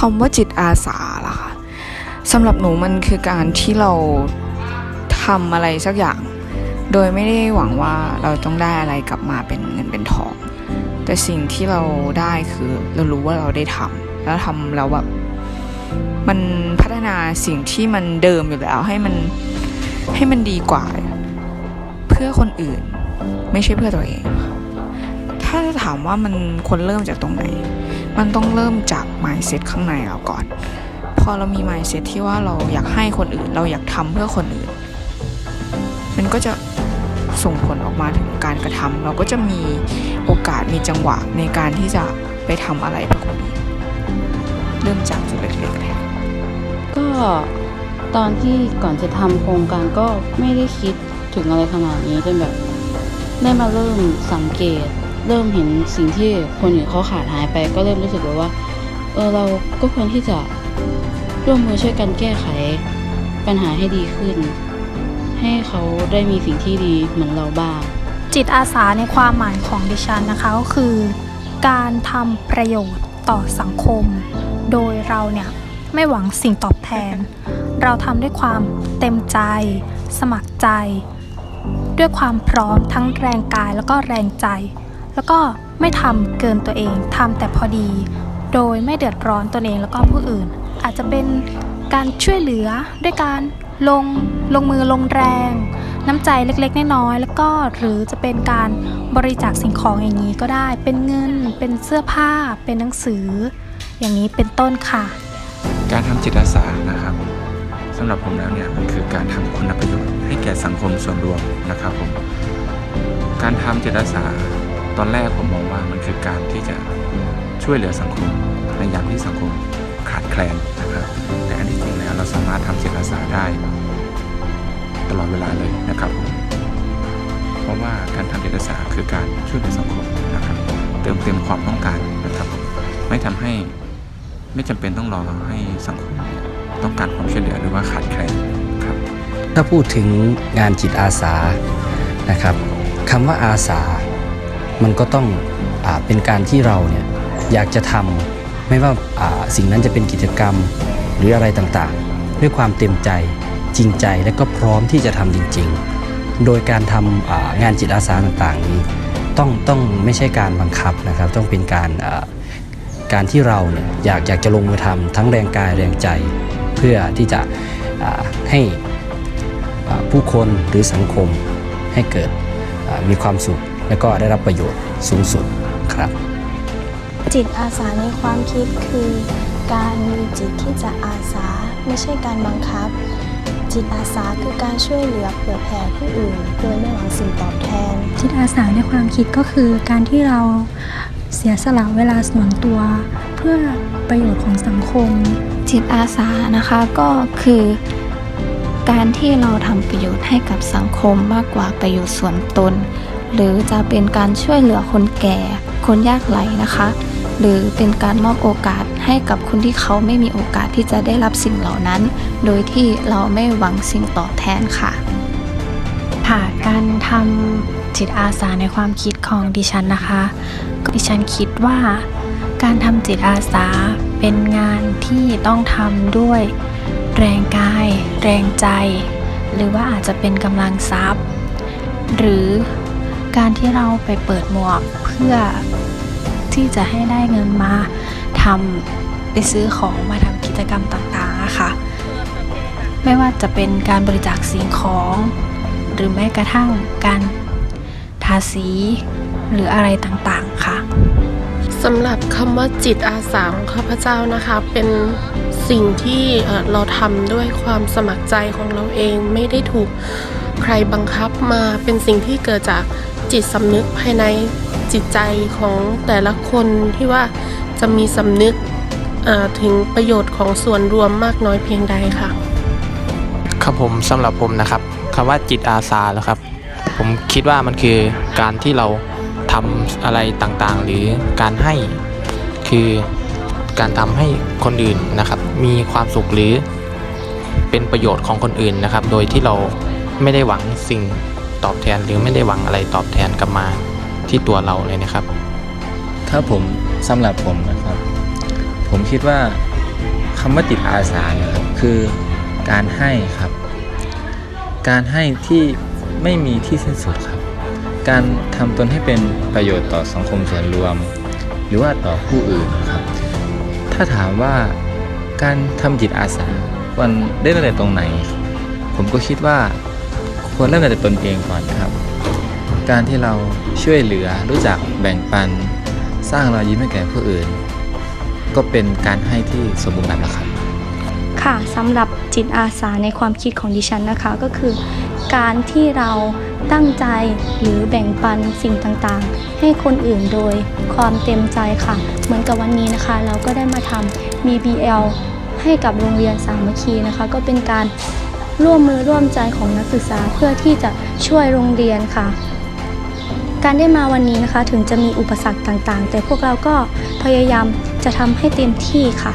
คำว่าจิตอาสาล่ะค่ะสำหรับหนูมันคือการที่เราทำอะไรสักอย่าง โดยไม่ได้หวังว่าเราต้องได้อะไรกลับมาเป็นเงินเป็นทอง แต่สิ่งที่เราได้คือเรารู้ว่าเราได้ทำแล้วทำแล้วแบบมันพัฒนาสิ่งที่มันเดิมอยู่แล้วให้มันให้มันดีกว่า เพื่อคนอื่นไม่ใช่เพื่อตัวเอง ถ้าจะถามว่ามันควรเริ่มจากตรงไหน มันต้องเริ่มจาก mindset ข้างในเราก่อน พอเรามี mindset ที่ว่าเราอยากให้คนอื่น เราอยากทำเพื่อคนอื่น มันก็จะส่งผลออกมาถึงการกระทำเราก็จะมีโอกาสมีจังหวะในการที่จะไปทำอะไรเพื่อคนอื่นเริ่มจากจุดเล็กๆเลยก็ตอนที่ก่อนจะทำโครงการก็ไม่ได้คิดถึงอะไรขนาดนี้จนแบบได้มาเริ่มสังเกต เริ่มเห็นสิ่งที่คนอื่นเขาขาดหายไป ก็เริ่มรู้สึกแบบว่า เออเราก็ควรที่จะร่วมมือช่วยกันแก้ไขปัญหาให้ดีขึ้น ให้เขาได้มีสิ่งที่ดีเหมือนเราบ้าง จิตอาสาในความหมายของดิฉันนะคะก็คือ การทำประโยชน์ต่อสังคม โดยเราเนี่ยไม่หวังสิ่งตอบแทน เราทำด้วยความเต็มใจ สมัครใจ ด้วยความพร้อมทั้งแรงกายแล้วก็แรงใจ แล้วก็ไม่ทำเกินตัวเองทำแต่พอดี โดยไม่เดือดร้อนตนเองแล้วก็ผู้อื่น อาจจะเป็นการช่วยเหลือด้วยการลงลงมือลงแรง น้ำใจเล็กๆน้อยๆแล้วก็หรือจะเป็นการบริจาคสิ่งของอย่างนี้ก็ได้ เป็นเงิน เป็นเสื้อผ้า เป็นหนังสือ อย่างนี้เป็นต้นค่ะ การทำจิตอาสานะครับสำหรับผมแล้วเนี่ยมันคือการทำคุณประโยชน์ให้แก่สังคมส่วนรวมนะครับผมการทำจิตอาสา ตอนแรกผมมองว่ามันคือการที่จะช่วยเหลือสังคมในยามที่สังคมขาดแคลนนะครับ แต่อันที่จริงแล้วเราสามารถทำจิตอาสาได้ตลอดเวลาเลยนะครับเพราะว่าการทำจิตอาสาคือการช่วยเหลือสังคมนะครับ เติมเต็มความต้องการนะครับ ไม่ทำให้ไม่จำเป็นต้องรอให้สังคมต้องการความช่วยเหลือหรือว่าขาดแคลนครับ ถ้าพูดถึงงานจิตอาสานะครับคำว่าอาสา มันก็ต้องอเป็นการที่เราเนี่ยอยากจะทำไม่ว่าาสิ่งนั้นจะเป็นกิจกรรมหรืออะไรต่างๆ ด้วยความเต็มใจจริงใจและก็พร้อมที่จะทำจริง ๆ โดยการทำอ่างานจิตอาสาต่างๆ นี้ต้องต้องไม่ใช่การบังคับนะครับ ต้องเป็นการการที่เราเนี่ยอยากอยากจะลงมือทำทั้งแรงกายแรงใจ เพื่อที่จะให้ผู้คนหรือสังคมให้เกิดมีความสุข และก็ได้รับประโยชน์สูงสุดครับ จิตอาสาในความคิดคือ การมีจิตที่จะอาสาไม่ใช่การบังคับ จิตอาสาคือการช่วยเหลือเผื่อแผ่ผู้อื่น โดยไม่หวังสิ่งตอบแทน จิตอาสาในความคิดก็คือ การที่เราเสียสละเวลาส่วนตัว เพื่อประโยชน์ของสังคม จิตอาสานะคะก็คือการที่เราทำประโยชน์ให้กับสังคมมากกว่าประโยชน์ส่วนตน หรือจะเป็นการช่วยเหลือคนแก่ คนยากไร้นะคะ หรือเป็นการมอบโอกาสให้กับคนที่เขาไม่มีโอกาสที่จะได้รับสิ่งเหล่านั้น โดยที่เราไม่หวังสิ่งตอบแทนค่ะค่ะการทำจิตอาสาในความคิดของดิฉันนะคะ ดิฉันคิดว่า การทำจิตอาสาเป็นงานที่ต้องทำด้วย แรงกาย แรงใจ หรือว่าอาจจะเป็นกำลังทรัพย์ หรือ การที่เราไปเปิดหมวกเพื่อที่จะให้ได้เงินมาทำไปซื้อของมาทำกิจกรรมต่างๆะค่ะไม่ว่าจะเป็นการบริจาคสิ่งของ หรือแม้กระทั่งการทาสีหรืออะไรต่างๆค่ะสำหรับคำว่าจิตอาสาของข้าพเจ้านะคะ เป็นสิ่งที่เอ่อเราทำด้วยความสมัครใจของเราเองไม่ได้ถูกใครบังคับมาเป็นสิ่งที่เกิดจาก จิตสำนึกภายในจิตใจของแต่ละคนที่ว่าจะมีสำนึกถึงประโยชน์ของส่วนรวมมากน้อยเพียงใดค่ะ ครับผมสำหรับผมนะครับคำว่าจิตอาสาแล้วครับ ผมคิดว่ามันคือการที่เราทำอะไรต่างๆ หรือการให้คือการทำให้คนอื่นนะครับ มีความสุขหรือเป็นประโยชน์ของคนอื่นนะครับ โดยที่เราไม่ได้หวังสิ่ง ตอบแทนหรือไม่ได้หวังอะไรตอบแทนกลับมาที่ตัวเราเลยนะครับถ้าผมสำหรับผมนะครับ ผมคิดว่าคำว่าจิตอาสานี่ยครับคือการให้ครับ การให้ที่ไม่มีที่สิ้นสุดครับ การทำตนให้เป็นประโยชน์ต่อสังคมส่วนรวม หรือว่าต่อผู้อื่นครับ ถ้าถามว่าการทำจิตอาสาควรได้เริ่มแต่ตรงไหน ผมก็คิดว่า ควรเริ่มแต่ตนเองก่อนนะครับ การที่เราช่วยเหลือรู้จักแบ่งปัน สร้างรอยยิ้มให้แก่ผู้อื่น ก็เป็นการให้ที่สมบูรณ์แบบแล้วครับค่ะสำหรับจิตอาสาในความคิดของดิฉันนะคะก็คือ การที่เราตั้งใจหรือแบ่งปันสิ่งต่างๆ ให้คนอื่นโดยความเต็มใจค่ะ เหมือนกับวันนี้นะคะ เราก็ได้มาทำ BBL ให้กับโรงเรียนสามัคคีนะคะ ก็เป็นการ ร่วมมือร่วมใจของนักศึกษาเพื่อที่จะช่วยโรงเรียนค่ะ การได้มาวันนี้นะคะถึงจะมีอุปสรรคต่างๆ แต่พวกเราก็พยายามจะทำให้เต็มที่ค่ะ